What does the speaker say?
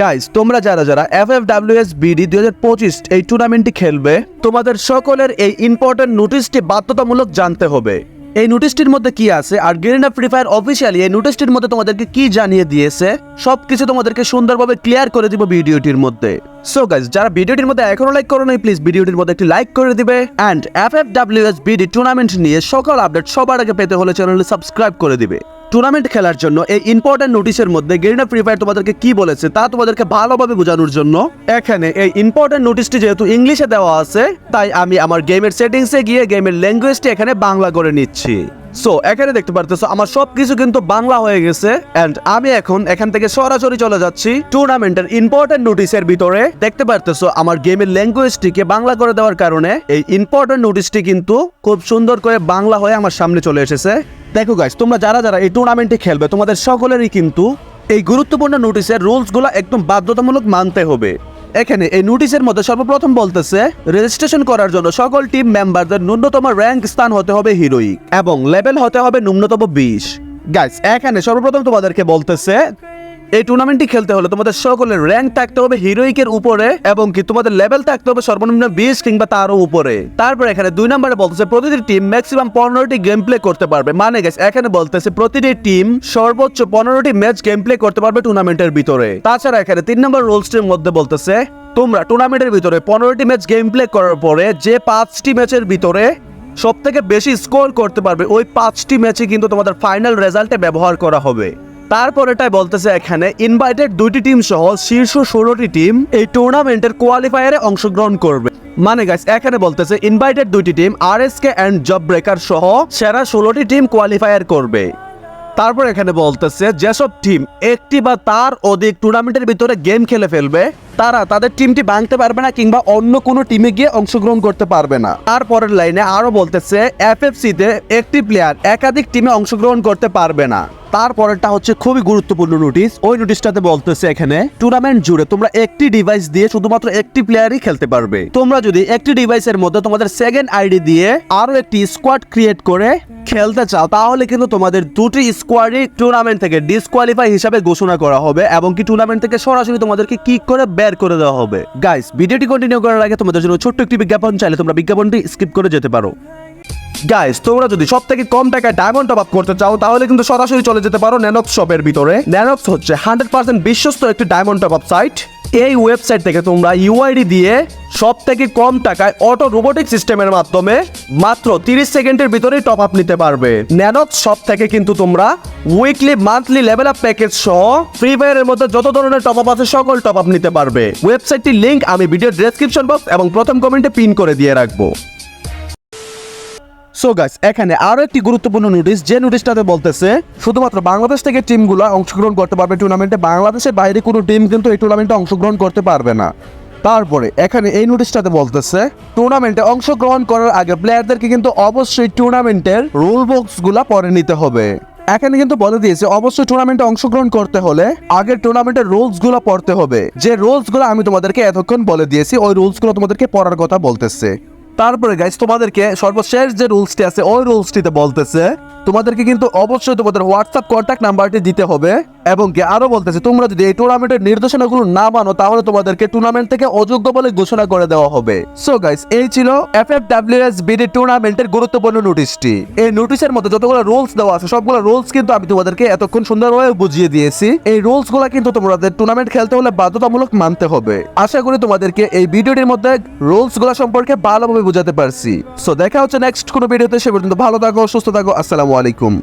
Guys তোমরা যারা যারা F F W S BD দুই হাজার পঁচিশ এই টুর্নামেন্টটি খেলবে, তোমাদের সকলের এই ইম্পর্টেন্ট নোটিশটি বাধ্যতামূলক জানতে হবে। এই নোটিশটির মধ্যে কি আছে? আর গেরিনা ফ্রি ফায়ার অফিসিয়ালি এই নোটিশটির মধ্যে তোমাদেরকে কি জানিয়ে দিয়েছে? সবকিছু তোমাদেরকে সুন্দরভাবে ক্লিয়ার করে দিব ভিডিওটির মধ্যে। সো গাইস যারা ভিডিওটির মধ্যে এখনও লাইক করো নাই প্লিজ ভিডিওটির মধ্যে একটি লাইক করে দিবে। And F F W S BD tournament নিয়ে সকল আপডেট সবার আগে পেতে হলে চ্যানেলটি সাবস্ক্রাইব করে দিবে। টুর্নামেন্ট খেলার জন্য এই ইম্পর্টেন্ট নোটিশের মধ্যে গেরিনা ফ্রি ফায়ার তোমাদেরকে কি বলেছে তা তোমাদেরকে ভালোভাবে বোঝানোর জন্য। এখানে এই ইম্পর্টেন্ট নোটিশটি যেহেতু ইংলিশে দেওয়া আছে, তাই আমি আমার গেমের সেটিংসে গিয়ে গেমের ল্যাঙ্গুয়েজটি এখানে বাংলা করে নিচ্ছি। সো এখানে দেখতে পারতেছো, আমার সবকিছু কিন্তু বাংলা হয়ে গেছে এন্ড আমি এখন এখান থেকে সরাসরি চলে যাচ্ছি টুর্নামেন্টের ইম্পর্টেন্ট নোটিশের ভিতরে। দেখতে পারতেছো, আমার গেমের ল্যাঙ্গুয়েজটিকে বাংলা করে দেওয়ার কারণে, এই ইম্পর্টেন্ট নোটিশটি কিন্তু খুব সুন্দর করে বাংলা হয়ে আমার সামনে চলে এসেছে। দেখো গাইস তোমরা যারা যারা এই টুর্নামেন্টে খেলবে, তোমাদের সকলেরই কিন্তু এই গুরুত্বপূর্ণ নোটিশের রুলসগুলো একদম বাধ্যতামূলক মানতে হবে। এখানে এই নোটিশের মধ্যে সর্বপ্রথম বলতেছে রেজিস্ট্রেশন করার জন্য সকল টিম মেম্বারদের ন্যূনতম র্যাঙ্ক স্থান হতে হবে হিরোইক এবং লেভেল হতে হবে ন্যূনতম বিশ। গাইস এখানে সর্বপ্রথম তোমাদেরকে বলতেছে এই টুর্নামেন্টটি খেলতে হলে তোমাদের সকলের র্যাঙ্ক থাকতে হবে হিরোইকের উপরে এবং কি তোমাদের লেভেল থাকতে হবে সর্বনিম্ন বিশ কিংবা তারও উপরে। তারপর এখানে দুই নম্বরে বলতেছে প্রতিটি টিম ম্যাক্সিমাম পনেরোটি গেম প্লে করতে পারবে। মানে গেছে এখানে বলতেছে প্রতিটি টিম সর্বোচ্চ পনেরোটি ম্যাচ গেম প্লে করতে পারবে টুর্নামেন্টের ভিতরে। তাছাড়া এখানে তিন নম্বর রুলসটির মধ্যে বলতেছে, তোমরা টুর্নামেন্টের ভিতরে পনেরোটি ম্যাচ গেম প্লে করার পরে যে পাঁচটি ম্যাচের ভিতরে সব থেকে বেশি স্কোর করতে পারবে, ওই পাঁচটি ম্যাচে কিন্তু তোমাদের ফাইনাল রেজাল্টে ব্যবহার করা হবে। তারপরেটাই বলতেছে এখানে ইনভাইটেড দুইটি টিম সহ শীর্ষ ষোলোটি টিম এই টুর্নামেন্টের কোয়ালিফায়ারে অংশগ্রহণ করবে। মানে গাইস এখানে বলতেছে ইনভাইটেড দুইটি team R S K and job breaker সহ সেরা ষোলোটি টিম কোয়ালিফায়ার করবে। তারপর এখানে বলতেছে, যেসব টিম একটি বা তার অধিক টুর্নামেন্টের ভিতরে গেম খেলে ফেলবে তারা তাদের টিমটি ভাঙতে পারবে না কিংবা অন্য কোনো টিমে গিয়ে অংশগ্রহণ করতে পারবে না। তারপরের লাইনে আরও বলতেছে এফএফসি তে একটি প্লেয়ার একাধিক টিমে অংশগ্রহণ করতে পারবে না। তারপরেরটা হচ্ছে খুবই গুরুত্বপূর্ণ নোটিশ ওই নোটিশটাতে বলতেছে এখানে টুর্নামেন্ট জুড়ে তোমরা একটি ডিভাইস দিয়ে শুধুমাত্র একটি প্লেয়ারই খেলতে পারবে। তোমরা যদি একটি ডিভাইসের মধ্যে তোমাদের সেকেন্ড আইডি দিয়ে আরও একটি স্কোয়াড ক্রিয়েট করে খেলতে চাও, তাহলে কিন্তু তোমাদের দুটি স্কোয়াডই টুর্নামেন্ট থেকে ডিসকোয়ালিফাই হিসাবে ঘোষণা করা হবে এবং কি টুর্নামেন্ট থেকে সরাসরি তোমাদেরকে কিক করে বের করে দেওয়া হবে। গাইস ভিডিওটি কন্টিনিউ করার আগে তোমাদের জন্য ছোট্ট একটি বিজ্ঞাপন চাইলে তোমরা বিজ্ঞাপনটি স্কিপ করে যেতে পারো। গাইস তোমরা যদি সব থেকে কম টাকায় ডায়মন্ড টপ আপ করতে চাও, তাহলে কিন্তু সরাসরি চলে যেতে পারো ন্যানক্স শপের ভিতরে। ন্যানক্স হচ্ছে হান্ড্রেড পার্সেন্ট বিশ্বস্ত একটি ডায়মন্ড টপ আপ সাইট এই ওয়েবসাইট থেকে তোমরা ইউআইডি দিয়ে সব থেকে কম টাকায় অটো রোবোটিক সিস্টেমের মাধ্যমে মাত্র তিরিশ সেকেন্ডের ভিতরেই টপ আপ নিতে পারবে। ন্যানক্স সব থেকে কিন্তু তোমরা weekly monthly level up package সহ ফ্রি ফায়ারের মধ্যে যত ধরনের টপ আপ আছে সকল টপ আপ নিতে পারবে। ওয়েবসাইটটির লিঙ্ক আমি ভিডিও ডেসক্রিপশন বক্স এবং প্রথম কমেন্টে পিন করে দিয়ে রাখব। সো গাইস এখানে আরও একটি গুরুত্বপূর্ণ নোটিশ যে নোটিশটাতে বলতেছে, শুধুমাত্র বাংলাদেশ থেকে টিমগুলো অংশগ্রহণ করতে পারবে টুর্নামেন্টে বাংলাদেশের বাইরে কোনো টিম কিন্তু এই টুর্নামেন্টে অংশগ্রহণ করতে পারবে না। তারপরে, এখানে এই নোটিশটাতে বলতেছে টুর্নামেন্টে অংশগ্রহণ করার আগে প্লেয়ারদেরকে কিন্তু অবশ্যই টুর্নামেন্টের রুল বক্সগুলো পরে নিতে হবে। এখানে কিন্তু বলে দিয়েছে, অবশ্যই টুর্নামেন্টে অংশগ্রহণ করতে হলে আগের টুর্নামেন্টের রুলসগুলো পড়তে হবে। যে রুলসগুলো আমি তোমাদেরকে এতক্ষণ বলে দিয়েছি, ওই রুলসগুলো তোমাদেরকে পড়ার কথা বলতেছে। তারপরে গাইস তোমাদেরকে সর্বশেষ যে রুলসটি আছে, ওই রুলসটিতে বলতেছে, তোমাদেরকে কিন্তু অবশ্যই তোমাদের হোয়াটসঅ্যাপ কন্ট্যাক্ট নাম্বারটি দিতে হবে। এবং কি আরও বলতেছে, তোমরা যদি এই টুর্নামেন্টের নির্দেশনাগুলো না মানো, তাহলে তোমাদেরকে টুর্নামেন্ট থেকে অযোগ্য বলে ঘোষণা করে দেওয়া হবে। সো গাইস এই ছিল এফ এফ বিডি টুর্নামেন্টের গুরুত্বপূর্ণ নোটিশটি এই নোটিশের মধ্যে যতগুলো রুলস দেওয়া আছে, সবগুলো রুলস কিন্তু আমি তোমাদেরকে এতক্ষণ সুন্দরভাবে বুঝিয়ে দিয়েছি। এই রুলসগুলা কিন্তু তোমাদের টুর্নামেন্ট খেলতে হলে বাধ্যতামূলক মানতে হবে। আশা করি তোমাদেরকে এই ভিডিওটির মধ্যে রুলসগুলা সম্পর্কে ভালোভাবে বোঝাতে পারছি। সো দেখা হচ্ছে নেক্সট কোনো ভিডিওতে সে পর্যন্ত ভালো থাকো, সুস্থ থাকো, আসসালামু আলাইকুম।